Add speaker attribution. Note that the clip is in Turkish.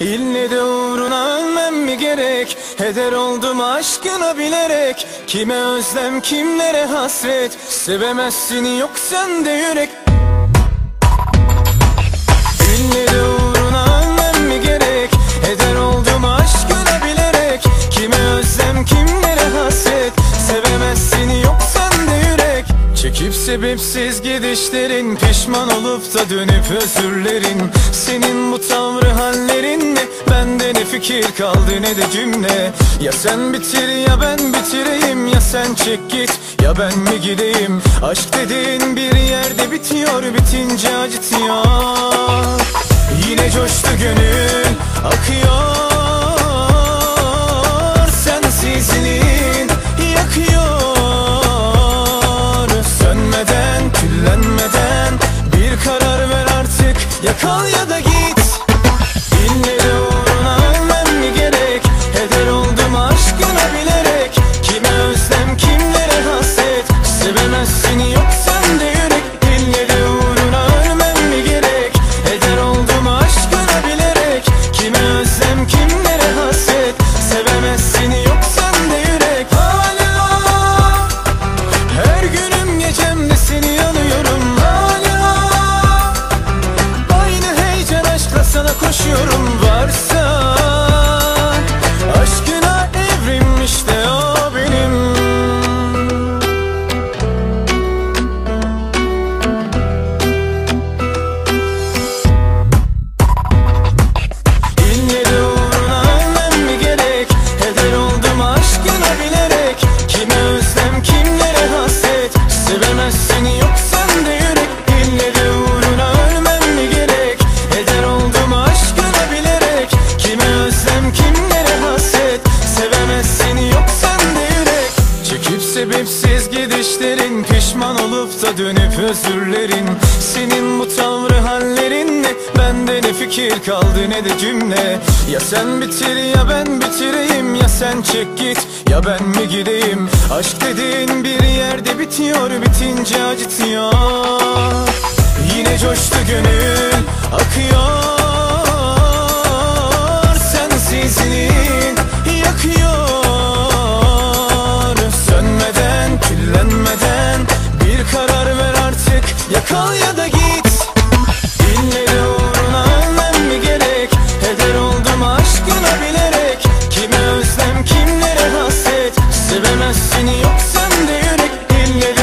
Speaker 1: İlle de uğruna ölmem mi gerek? Heder oldum aşkına bilerek. Kime özlem kimlere hasret? Sevemezsin yok sende yürek. Çekip sebepsiz gidişlerin Pişman olup da dönüp özürlerin. Senin fikir kaldı ne de cümle. Ya sen bitir ya ben bitireyim. Ya sen çek git ya ben mi gideyim? Aşk dediğin bir yerde bitiyor Bitince acıtıyor. Yine coştu gönül akıyor. Sensizliğin yakıyor. Sönmeden küllenmeden bir karar ver artık. Ya kal ya da git özlem kimlere hasret Sevemezsin yok sende yürek. Hala Her günüm gecemde seni yanıyorum Hala Aynı heyecan aşkla sana koşuyorum. Varsa gidişlerin Pişman olup da dönüp özürlerin. Senin bu tavrı hallerin ne? Bende ne fikir kaldı ne de cümle. Ya sen bitir ya ben bitireyim. Ya sen çek git ya ben mi gideyim? Aşk dediğin bir yerde bitiyor Bitince acıtıyor. Yine coştu gönül akıyor Seni yok sende yürek dilleri